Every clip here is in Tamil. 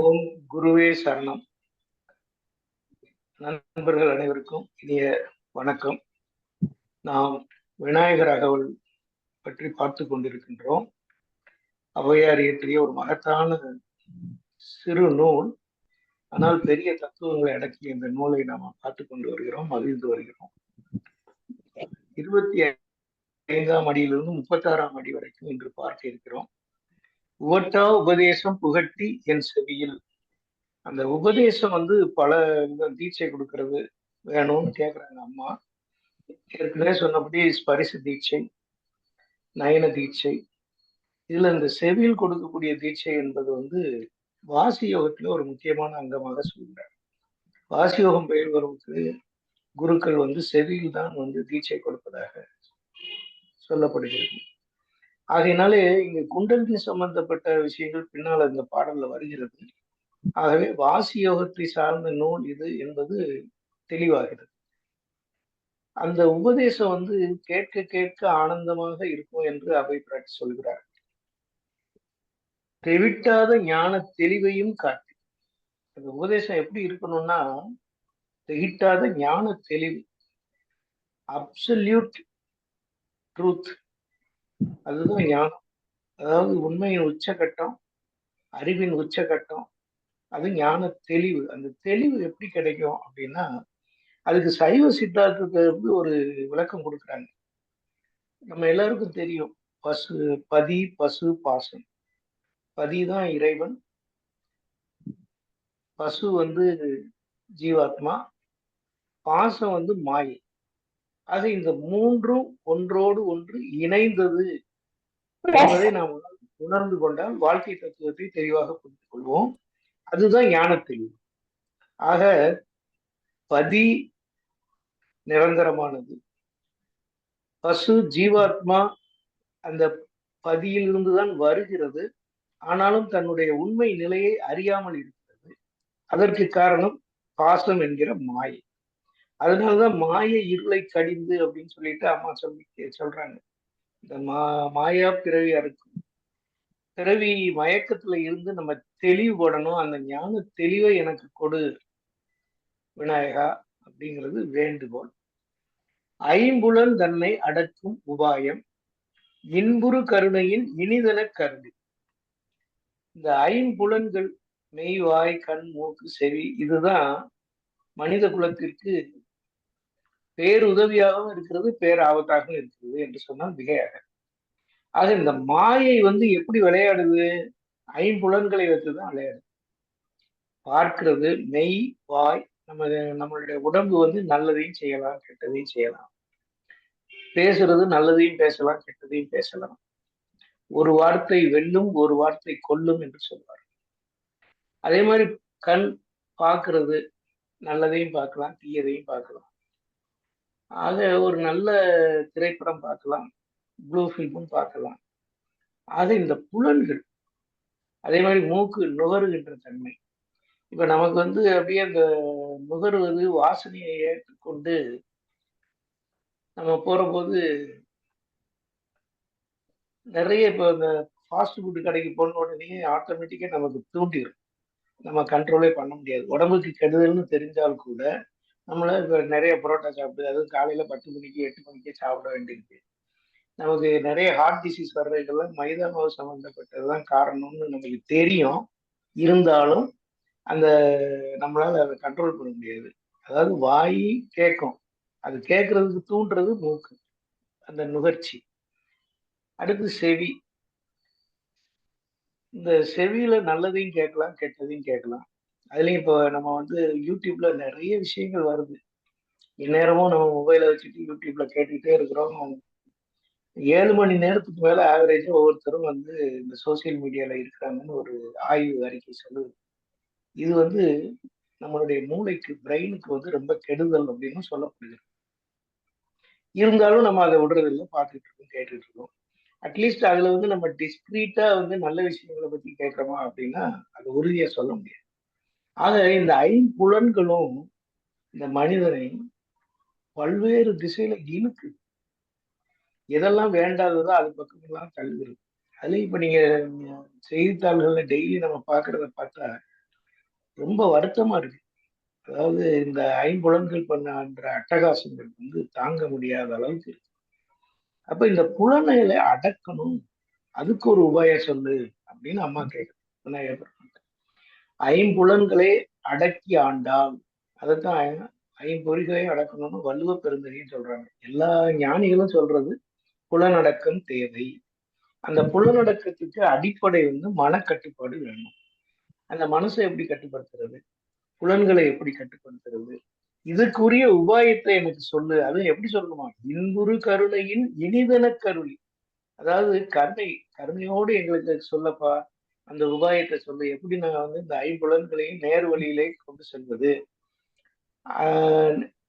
ஓம் குருவே சரணம். நண்பர்கள் அனைவருக்கும் இனிய வணக்கம். நாம் விநாயகர் அகவல் பற்றி பார்த்து கொண்டிருக்கின்றோம். ஔவையார் இயற்றிய ஒரு மகத்தான சிறு நூல். ஆனால் பெரிய தத்துவங்களை அடக்கிய இந்த நூலை நாம் பார்த்து கொண்டு வருகிறோம் மகிழ்ந்து வருகிறோம். இருபத்தி ஐந்தாம் அடியிலிருந்து முப்பத்தாறாம் அடி வரைக்கும் இன்று பார்க்க இருக்கிறோம். உவட்டா உபதேசம் புகட்டி என் செவியில். அந்த உபதேசம் வந்து பல தீட்சை கொடுக்கறது. வேணும்னு கேக்குறாங்க அம்மா. ஏற்கனவே சொன்னபடி ஸ்பரிசு தீட்சை நயன தீட்சை. இதுல இந்த செவியில் கொடுக்கக்கூடிய தீட்சை என்பது வந்து வாசி யோகத்துல ஒரு முக்கியமான அங்கமாக சொல்கிறார் வாசி யோகம் பயில்வருக்கு குருக்கள் வந்து செவியில் தான் வந்து தீட்சை கொடுப்பதாக சொல்லப்படுகிறது. ஆகையினாலே இங்கு குண்டலி சம்பந்தப்பட்ட விஷயங்கள் பின்னால் இந்த பாடல்ல வருகிறது. ஆகவே வாசி யோகத்தை சார்ந்த நூல் இது என்பது தெளிவாகிறது. அந்த உபதேசம் வந்து கேட்க கேட்க ஆனந்தமாக இருக்கும் என்று அவை பிராட்டி சொல்கிறார். தெவிட்டாத ஞான தெளிவையும் காட்டு. அந்த உபதேசம் எப்படி இருக்கணும்னா தெகிட்டாத ஞான தெளிவு. அப்சல்யூட் ட்ரூத் அதுதான் ஞானம். அதாவது உண்மையின் உச்சகட்டம் அறிவின் உச்சகட்டம் அது ஞான தெளிவு. அந்த தெளிவு எப்படி கிடைக்கும் அப்படின்னா அதுக்கு சைவ சித்தாந்தத்தை வந்து ஒரு விளக்கம் கொடுக்குறாங்க. நம்ம எல்லாருக்கும் தெரியும் பசு பதி பசு பாசம் பதி தான் இறைவன். பசு வந்து ஜீவாத்மா. பாசம் வந்து மாயை. ஆக இந்த மூன்றும் ஒன்றோடு ஒன்று இணைந்தது என்பதை நாம் உணர்ந்து கொண்டால் வாழ்க்கை தத்துவத்தை தெளிவாக புரிந்து கொள்வோம். அதுதான் ஞான தெளிவு ஆக பதி நிரந்தரமானது. பசு ஜீவாத்மா அந்த பதியிலிருந்து தான் வருகிறது. ஆனாலும் தன்னுடைய உண்மை நிலையை அறியாமல் இருக்கிறது. அதற்கு காரணம் பாசம் என்கிற மாயை. அதனாலதான் மாய இருளை கடிந்து அப்படின்னு சொல்லிட்டு அம்மா சொல்லி சொல்றாங்க. இந்த மா மாயா பிறவி அறுக்கும். பிறவி மயக்கத்துல இருந்து நம்ம தெளிவுபடணும் அந்த ஞான தெளிவை எனக்கு கொடு விநாயகா அப்படிங்கிறது வேண்டுகோள். ஐம்புலன் தன்னை அடக்கும் உபாயம். இன்புறு கருணையின் இனிதன கருணை. இந்த ஐம்புலன்கள் மெய்வாய் கண் மூக்கு செவி இதுதான் மனித குலத்திற்கு பேருதவியாகவும் இருக்கிறது பேராபத்தாகவும் இருக்கிறது என்று சொன்னால் மிகையாக. ஆக இந்த மாயை வந்து எப்படி விளையாடுது? ஐம்புலன்களை வைத்துதான் விளையாடுது. பார்க்கிறது மெய் வாய் நம்ம நம்மளுடைய உடம்பு வந்து நல்லதையும் செய்யலாம் கெட்டதையும் செய்யலாம். பேசுறது நல்லதையும் பேசலாம் கெட்டதையும் பேசலாம். ஒரு வார்த்தை வெல்லும் ஒரு வார்த்தை கொல்லும் என்று சொல்வார் அதே மாதிரி கண் பார்க்கறது நல்லதையும் பார்க்கலாம் தீயதையும் பார்க்கலாம். ஆக ஒரு நல்ல திரைப்படம் பார்க்கலாம். ப்ளூ ஃபில்மும் பார்க்கலாம். ஆக இந்த புலன்கள். அதே மாதிரி மூக்கு நுகருகின்ற தன்மை. இப்ப நமக்கு வந்து அப்படியே அந்த நுகர்வது வாசனையை ஏற்றுக்கொண்டு நம்ம போற போது நிறைய இப்போ இந்த ஃபாஸ்ட் ஃபுட் கடைக்கு போன உடனே ஆட்டோமேட்டிக்காக நமக்கு தூண்டிடும் நம்ம கண்ட்ரோலே பண்ண முடியாது. உடம்புக்கு கெடுதல்னு தெரிஞ்சால் கூட நம்மள இப்போ நிறைய புரோட்டா சாப்பிட்டு அதுவும் காலையில பத்து மணிக்கு எட்டு மணிக்கே சாப்பிட வேண்டியிருக்கு. நமக்கு நிறைய ஹார்ட் டிசீஸ் வர்றதுக்கெல்லாம் மைதா மாவு சம்மந்தப்பட்டதுதான் காரணம்னு நமக்கு தெரியும். இருந்தாலும் அந்த நம்மளால அதை கண்ட்ரோல் பண்ண முடியாது. அதாவது வாய் கேட்கும் அது கேட்கறதுக்கு தூண்டுறது மூக்கு. அந்த நுகர்ச்சி. அடுத்து செவி. இந்த செவியில நல்லதையும் கேட்கலாம் கெட்டதையும் கேட்கலாம். அதுலயும் இப்போ நம்ம வந்து யூடியூப்ல நிறைய விஷயங்கள் வருது. இந்நேரமும் நம்ம மொபைலை வச்சுட்டு யூடியூப்ல கேட்டுக்கிட்டே இருக்கிறோம். ஏழு மணி நேரத்துக்கு மேல ஆவரேஜா ஒவ்வொருத்தரும் வந்து இந்த சோசியல் மீடியால இருக்கிறாங்கன்னு ஒரு ஆய்வு அறிக்கை சொல்லுது. இது வந்து நம்மளுடைய மூளைக்கு பிரெயினுக்கு வந்து ரொம்ப கெடுதல் அப்படின்னு சொல்லப்படுகிறது. இருந்தாலும் நம்ம அதை விடுறதில்லை பார்த்துட்டு இருக்கோம் கேட்டுட்டு இருக்கோம். அட்லீஸ்ட் அதுல வந்து நம்ம டிஸ்கிரீட்டா வந்து நல்ல விஷயங்களை பத்தி கேட்கிறோமா அப்படின்னா அது உறுதியா சொல்ல முடியாது. ஆக இந்த ஐம்புலன்களும் இந்த மனிதனை பல்வேறு திசையில இழுக்கு. எதெல்லாம் வேண்டாததோ அது பக்கமெல்லாம் தள்ளுகிறது அதுலயும் இப்ப நீங்க செய்தித்தாள்கள்ல டெய்லி நம்ம பாக்குறத பார்த்தா ரொம்ப வருத்தமா இருக்கு. அதாவது இந்த ஐம்புலன்கள் பண்ணன்ற அட்டகாசங்கள் வந்து தாங்க முடியாத அளவுக்கு இருக்கு. அப்ப இந்த புலனைகளை அடக்கணும். அதுக்கு ஒரு உபாயம் சொல்லு அப்படின்னு அம்மா கேட்கணும் ஐம்புலன்களை அடக்கி ஆண்டான். அதைத்தான் ஐம்பொறிகளை அடக்கணும்னு வள்ளுவ பெருந்தகையும் சொல்றாங்க. எல்லா ஞானிகளும் சொல்றது புலனடக்கம் தேவை. அந்த புலனடக்கத்துக்கு அடிப்படை வந்து மனக்கட்டுப்பாடு வேணும். அந்த மனசை எப்படி கட்டுப்படுத்துறது? புலன்களை எப்படி கட்டுப்படுத்துறது? இதுக்குரிய உபாயத்தை எனக்கு சொல்லு. அது எப்படி சொல்லணுமா? இன்புரு கருணையின் இனிதன கருளி. அதாவது கருணை கருணையோடு எங்களுக்கு சொல்லப்பா அந்த உபாயத்தை சொல்லு எப்படி நான் வந்து இந்த ஐம்புலன்களையும் நேர் வழியிலே கொண்டு செல்வது?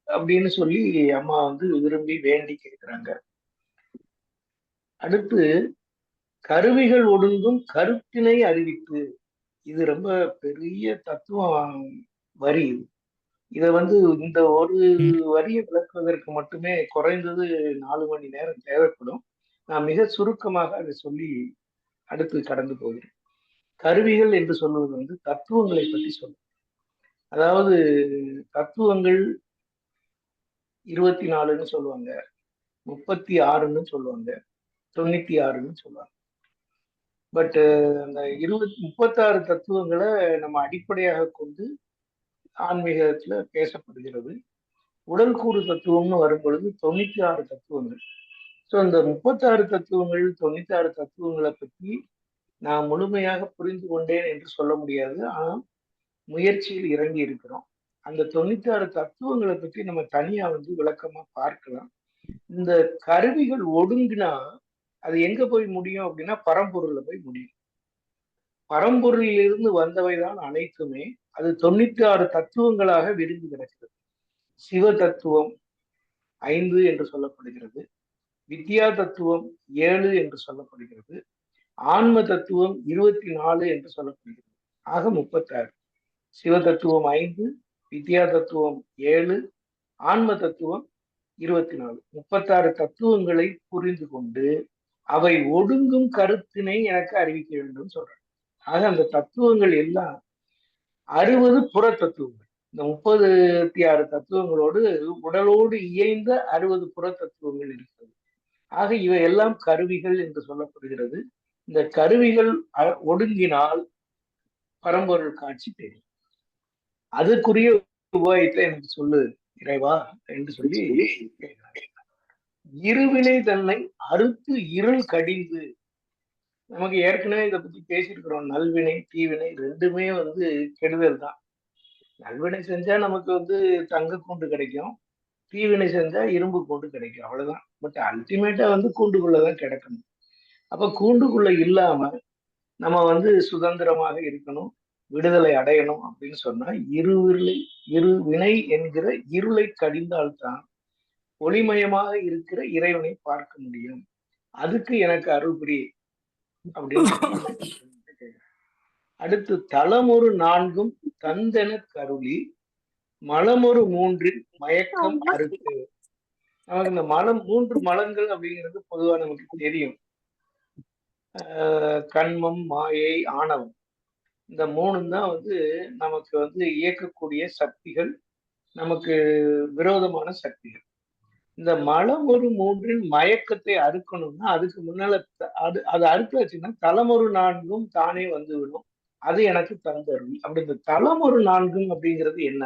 அப்படின்னு சொல்லி அம்மா வந்து விரும்பி வேண்டி கேட்கிறாங்க அடுத்து கருவிகள் ஒடுங்கும் கருத்தினை அறிவித்து இது ரொம்ப பெரிய தத்துவம் வரி. இதை வந்து இந்த ஒரு வரியை விளக்குவதற்கு மட்டுமே குறைந்தது நாலு மணி நேரம் தேவைப்படும். நான் மிக சுருக்கமாக அதை சொல்லி அடுத்து கடந்து போகிறேன். கருவிகள் என்று சொல்வது வந்து தத்துவங்களை பற்றி சொல்லும். அதாவது தத்துவங்கள் இருபத்தி நாலுன்னு சொல்லுவாங்க. முப்பத்தி ஆறுன்னு சொல்லுவாங்க. தொண்ணூத்தி ஆறுன்னு சொல்லுவாங்க. பட் அந்த இருபத்தி முப்பத்தாறு தத்துவங்களை நம்ம அடிப்படையாக கொண்டு ஆன்மீகத்துல பேசப்படுகிறது. உடல் கூறு தத்துவம்னு வரும் பொழுது தொண்ணூத்தி ஆறு தத்துவங்கள். ஸோ இந்த முப்பத்தாறு தத்துவங்கள் தொண்ணூத்தி ஆறு தத்துவங்களை பற்றி நான் முழுமையாக புரிந்து கொண்டேன் என்று சொல்ல முடியாது. ஆனால் முயற்சியில் இறங்கி இருக்கிறோம். அந்த தொண்ணூத்தி ஆறு தத்துவங்களை பற்றி நம்ம தனியா வந்து விளக்கமா பார்க்கலாம். இந்த கருவிகள் ஒடுங்கினா அது எங்க போய் முடியும் அப்படின்னா பரம்பொருள்ல போய் முடியும். பரம்பொருளில் இருந்து வந்தவைதான் அனைத்துமே. அது தொண்ணூத்தி ஆறு தத்துவங்களாக விரிந்து கிடக்கிறது. சிவ தத்துவம் ஐந்து என்று சொல்லப்படுகிறது. வித்யா தத்துவம் ஏழு என்று சொல்லப்படுகிறது. ஆன்ம தத்துவம் இருபத்தி நாலு என்று சொல்லப்படுகிறது. ஆக முப்பத்தாறு. சிவ தத்துவம் ஐந்து வித்யா தத்துவம் ஏழு ஆன்ம தத்துவம் இருபத்தி நாலு முப்பத்தாறு தத்துவங்களை புரிந்து கொண்டு அவை ஒடுங்கும் கருத்தினை எனக்கு அறிவிக்க வேண்டும் சொல்றாங்க ஆக அந்த தத்துவங்கள் எல்லாம் அறுபது புற தத்துவங்கள். இந்த முப்பத்தி ஆறு தத்துவங்களோடு உடலோடு இயைந்த அறுபது புற தத்துவங்கள் இருக்கிறது. ஆக இவை எல்லாம் கருவிகள் என்று சொல்லப்படுகிறது. இந்த கருவிகள் ஒடுங்கினால் பரம்பொருள் காட்சி தெரியும் அதுக்குரிய உபாயத்தை எனக்கு சொல்லு இறைவா என்று சொல்லி இருவினை தன்னை அறுத்து இருள் கடிந்து நமக்கு ஏற்கனவே இதை பத்தி பேசியிருக்கிறோம். நல்வினை தீவினை ரெண்டுமே வந்து கெடுதல் தான். நல்வினை செஞ்சா நமக்கு வந்து தங்க கூண்டு கிடைக்கும். தீவினை செஞ்சா இரும்பு கூண்டு கிடைக்கும். அவ்வளவுதான். பட் அல்டிமேட்டா வந்து கூண்டுக்குள்ளதான் கிடக்கணும். அப்ப கூண்டுக்குள்ள இல்லாம நம்ம வந்து சுதந்திரமாக இருக்கணும் விடுதலை அடையணும் அப்படின்னு சொன்னா இருவிலை இரு வினை என்கிற இருளை கடிந்தால்தான் ஒளிமயமாக இருக்கிற இறைவனை பார்க்க முடியும். அதுக்கு எனக்கு அருள் புரி அப்படின்னு அடுத்து தளமொரு நான்கும் தந்தென கருளி மலமொரு மூன்றில் மயக்கம் அறுத்து. நமக்கு இந்த மலம் மூன்று மலங்கள் அப்படிங்கிறது பொதுவா நமக்கு தெரியும். கண்மம் மாயை ஆணவம். இந்த மூணும் தான் வந்து நமக்கு வந்து இயக்கக்கூடிய சக்திகள் நமக்கு விரோதமான சக்திகள். இந்த மலம் ஒரு மூன்றின் மயக்கத்தை அறுக்கணும்னா அதுக்கு முன்னால அது அது அறுத்தாச்சுன்னா தலைமொரு நான்கும் தானே வந்து விடும் அது எனக்கு தந்தரும் அப்படி இந்த தலைமொரு நான்கும் அப்படிங்கிறது என்ன?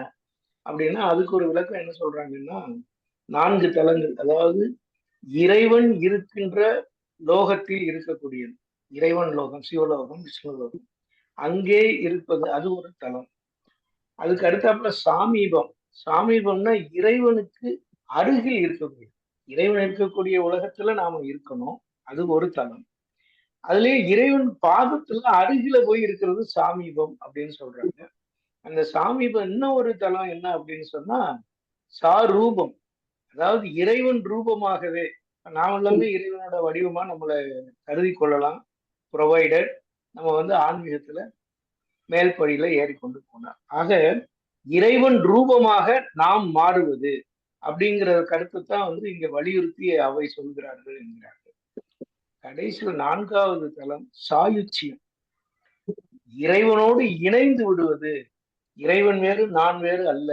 அப்படின்னா அதுக்கு ஒரு விளக்கம் என்ன சொல்றாங்கன்னா நான்கு தலங்கள். அதாவது இறைவன் இருக்கின்ற லோகத்தில் இருக்கக்கூடியது. இறைவன் லோகம் சிவலோகம் விஷ்ணு லோகம். அங்கே இருப்பது அது ஒரு தலம். அதுக்கு அடுத்தாப்புல சாமீபம். சாமீபம்னா இறைவனுக்கு அருகில் இருக்கக்கூடிய இறைவன் இருக்கக்கூடிய உலகத்துல நாம இருக்கணும். அது ஒரு தலம். அதுலயே இறைவன் பாதத்துல அருகில போய் இருக்கிறது சாமீபம் அப்படின்னு சொல்றாங்க. அந்த சாமீபம் இன்னும் ஒரு தலம் என்ன அப்படின்னு சொன்னா சாரூபம் அதாவது இறைவன் ரூபமாகவே நாம் இறைவனோட வடிவமா நம்மளை கருதி கொள்ளலாம். ப்ரொவைடர் நம்ம வந்து ஆன்மீகத்துல மேல்படியில ஏறிக்கொண்டு போனார். ஆக இறைவன் ரூபமாக நாம் மாறுவது அப்படிங்கிற கருத்து தான் வந்து இங்க வலியுறுத்தி அவை சொல்கிறார்கள் என்கிறார்கள். கடைசியில் நான்காவது தளம் சாயுச்சியம். இறைவனோடு இணைந்து விடுவது இறைவன் வேறு நான் வேறு அல்ல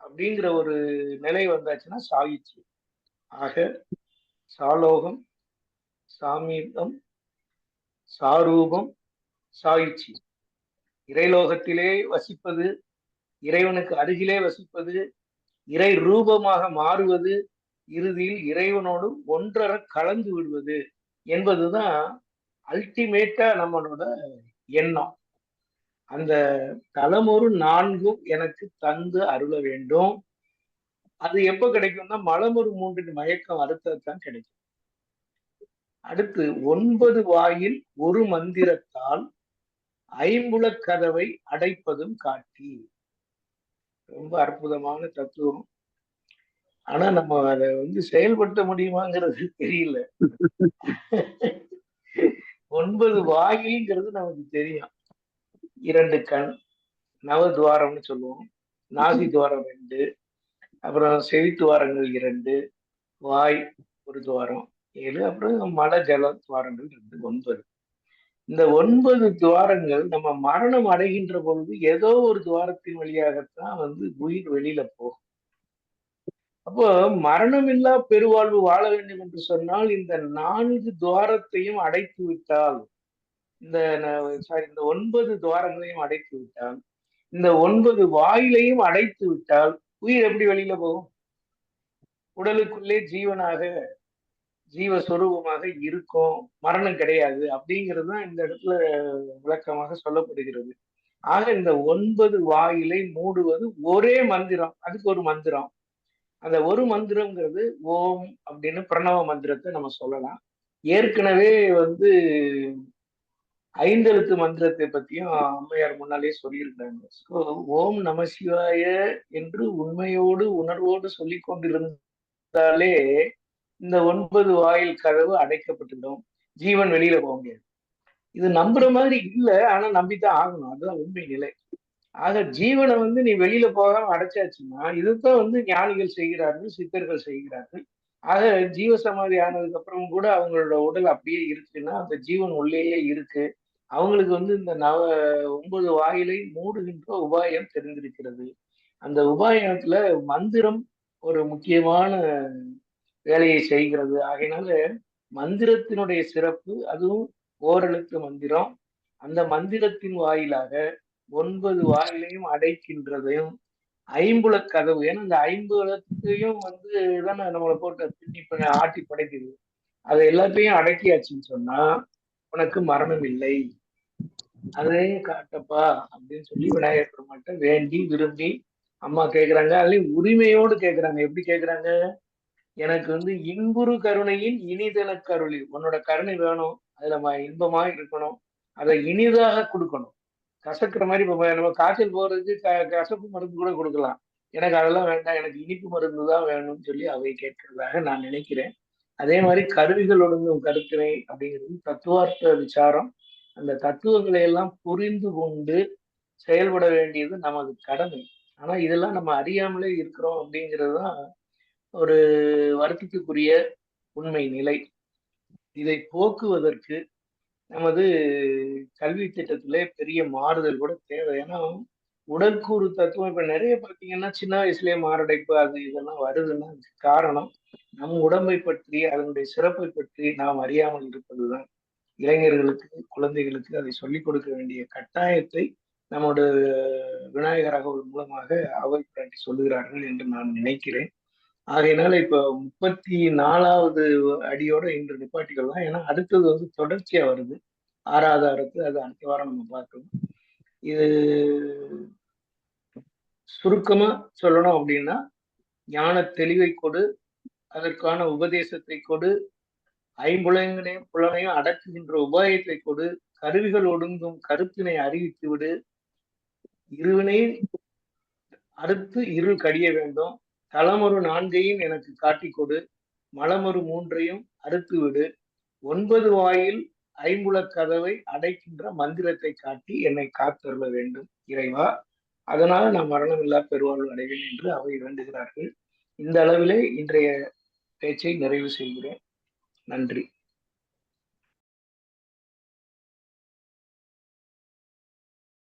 அப்படிங்கிற ஒரு நிலை வந்தாச்சுன்னா சாயுச்சியம். ஆக சாலோகம் சாமீபம் சாரூபம் சாயிச்சி. இறைலோகத்திலே வசிப்பது இறைவனுக்கு அருகிலே வசிப்பது இறை ரூபமாக மாறுவது இறுதியில் இறைவனோடு ஒன்றர கலந்து விடுவது என்பதுதான் அல்டிமேட்டா நம்மளோட எண்ணம். அந்த தலைமுறை நான்கும் எனக்கு தந்து அருள வேண்டும். அது எப்ப கிடைக்கும்னா மலமுறு மூன்றின் மயக்கம் அடுத்ததுதான் கிடைக்கும். அடுத்து ஒன்பது வாயில் ஒரு மந்திரத்தால் ஐம்புலக் கதவை அடைப்பதும் காட்டி. ரொம்ப அற்புதமான தத்துவம். ஆனா நம்ம அதை வந்து செயல்படுத்த முடியுமாங்கிறது தெரியல. ஒன்பது வாயில்ங்கிறது நமக்கு தெரியும். இரண்டு கண் நவ துவாரம்னு சொல்லுவோம். நாசி துவாரம் ரெண்டு அப்புறம் செவி துவாரங்கள் இரண்டு வாய் ஒரு துவாரம் ஏழு அப்புறம் மல ஜல துவாரங்கள் ரெண்டு ஒன்பது. இந்த ஒன்பது துவாரங்கள் நம்ம மரணம் அடைகின்ற பொழுது ஏதோ ஒரு துவாரத்தின் வழியாகத்தான் வந்து உயிர் வெளியில போகும். அப்போ மரணமில்லா பெருவாழ்வு வாழ வேண்டும் என்று சொன்னால் இந்த நான்கு துவாரத்தையும் அடைத்து விட்டால் இந்த சாரி இந்த ஒன்பது துவாரங்களையும் அடைத்து விட்டால் இந்த ஒன்பது வாயிலையும் அடைத்து விட்டால் உயிர் எப்படி வெளியில போகும்? உடலுக்குள்ளே ஜீவனாக ஜீவஸ்வரூபமாக இருக்கும். மரணம் கிடையாது. அப்படிங்கிறது தான் இந்த இடத்துல விளக்கமாக சொல்லப்படுகிறது. ஆக இந்த ஒன்பது வாயிலை மூடுவது ஒரே மந்திரம். அதுக்கு ஒரு மந்திரம். அந்த ஒரு மந்திரம்ங்கிறது ஓம் அப்படின்னு பிரணவ மந்திரத்தை நம்ம சொல்லலாம். ஏற்கனவே வந்து ஐந்தெழுத்து மந்திரத்தை பத்தியும் அம்மையார் முன்னாலே சொல்லியிருக்காங்க ஸோ ஓம் நம சிவாய என்று உண்மையோடு உணர்வோடு சொல்லி கொண்டிருந்தாலே இந்த ஒன்பது வாயில் கதவு அடைக்கப்பட்டுடும் ஜீவன் வெளியில போக முடியாது. இது நம்புற மாதிரி இல்லை ஆனா நம்பித்தான் ஆகணும். அதுதான் உண்மை நிலை. ஆக ஜீவனை வந்து நீ வெளியில போகாம அடைச்சாச்சுன்னா இதுதான் வந்து ஞானிகள் செய்கிறார்கள் சித்தர்கள் செய்கிறார்கள். ஆக ஜீவ சமாதி ஆனதுக்கு அப்புறம் கூட அவங்களோட உடல் அப்படியே இருக்குன்னா அந்த ஜீவன் உள்ளேயே இருக்கு. அவங்களுக்கு வந்து இந்த நவ ஒன்பது வாயிலை மூடுகின்ற உபாயம் தெரிந்திருக்கிறது. அந்த உபாயத்துல மந்திரம் ஒரு முக்கியமான வேலையை செய்கிறது. ஆகையினால மந்திரத்தினுடைய சிறப்பு அதுவும் ஓரெழுத்து மந்திரம். அந்த மந்திரத்தின் வாயிலாக ஒன்பது வாயிலையும் அடைக்கின்றதையும் ஐம்புல கதவு. ஏன்னா இந்த ஐம்புலத்தையும் வந்து தானே நம்மளை போட்டு பின்னி ஆட்டி படைக்குது. அதை எல்லாத்தையும் அடக்கியாச்சுன்னு சொன்னா உனக்கு மரணம் இல்லை. அதையும் காட்டப்பா அப்படின்னு சொல்லி விநாயகர் பெருமாட்ட வேண்டி விரும்பி அம்மா கேக்குறாங்க. அதுலயும் உரிமையோடு கேக்குறாங்க. எப்படி கேக்குறாங்க? எனக்கு வந்து இன்புறு கருணையின் இனிதன கருளி. உன்னோட கருணை வேணும். அதுல இன்பமா இருக்கணும். அதை இனிதாக கொடுக்கணும். கசக்கிற மாதிரி இப்போ நம்ம காய்ச்சல் போகிறதுக்கு க கசப்பு மருந்து கூட கொடுக்கலாம். எனக்கு அதெல்லாம் வேண்டாம். எனக்கு இனிப்பு மருந்து தான் வேணும்னு சொல்லி அவை கேட்கறதாக நான் நினைக்கிறேன். அதே மாதிரி கருவிகள் ஒழுங்கும் கருத்தினை அப்படிங்கிறது தத்துவார்த்த விசாரம். அந்த தத்துவங்களை எல்லாம் புரிந்து கொண்டு செயல்பட வேண்டியது நமது கடமை. ஆனா இதெல்லாம் நம்ம அறியாமலே இருக்கிறோம் அப்படிங்கிறது தான் ஒரு வருத்தத்துக்குரிய உண்மை நிலை. இதை போக்குவதற்கு நமது கல்வி திட்டத்திலே பெரிய மாறுதல் கூட தேவை. ஏன்னா உடற்கூறு தத்துவம் இப்ப நிறைய பார்த்தீங்கன்னா சின்ன வயசுலயே மாரடைப்பு அது இதெல்லாம் வருதுன்னா காரணம் நம் உடம்பை பற்றி அதனுடைய சிறப்பை பற்றி நாம் அறியாமல் இருப்பதுதான். இளைஞர்களுக்கு குழந்தைகளுக்கு அதை சொல்லிக் கொடுக்க வேண்டிய கட்டாயத்தை நம்முடைய விநாயகர் அகவல் மூலமாக அவை பிராட்டி சொல்லுகிறார்கள் என்று நான் நினைக்கிறேன். ஆகையினால இப்ப முப்பத்தி நாலாவது அடியோட இன்று நிப்பாட்டிக்கலாம் ஏன்னா அடுத்தது வந்து தொடர்ச்சியா வருது. ஆறாவது அறுத்து அது அடுத்த வாரம் நம்ம பார்க்கணும் இது சுருக்கமா சொல்லணும் அப்படின்னா ஞான தெளிவை கொடு அதற்கான உபதேசத்தை கொடு ஐம்புலங்களையும் புலனையும் அடக்குகின்ற உபாயத்தை கொடு கருவிகள் ஒடுங்கும் கருத்தினை அறிவித்து விடு. இருவினை அறுத்து இருள் கடிய வேண்டும். தளமொரு நான்கையும் எனக்கு காட்டிக் கொடு. மலமொரு மூன்றையும் அறுத்து விடு. ஒன்பது வாயில் ஐம்புல கதவை அடைக்கின்ற மந்திரத்தை காட்டி என்னை காத்தருள வேண்டும் இறைவா. அதனால் நான் மரணமில்லா பெருவாழ்வு அடைவேன் என்று அவை வேண்டுகிறார்கள் இந்த அளவிலே இன்றைய பேச்சை நிறைவு செய்கிறேன். நன்றி.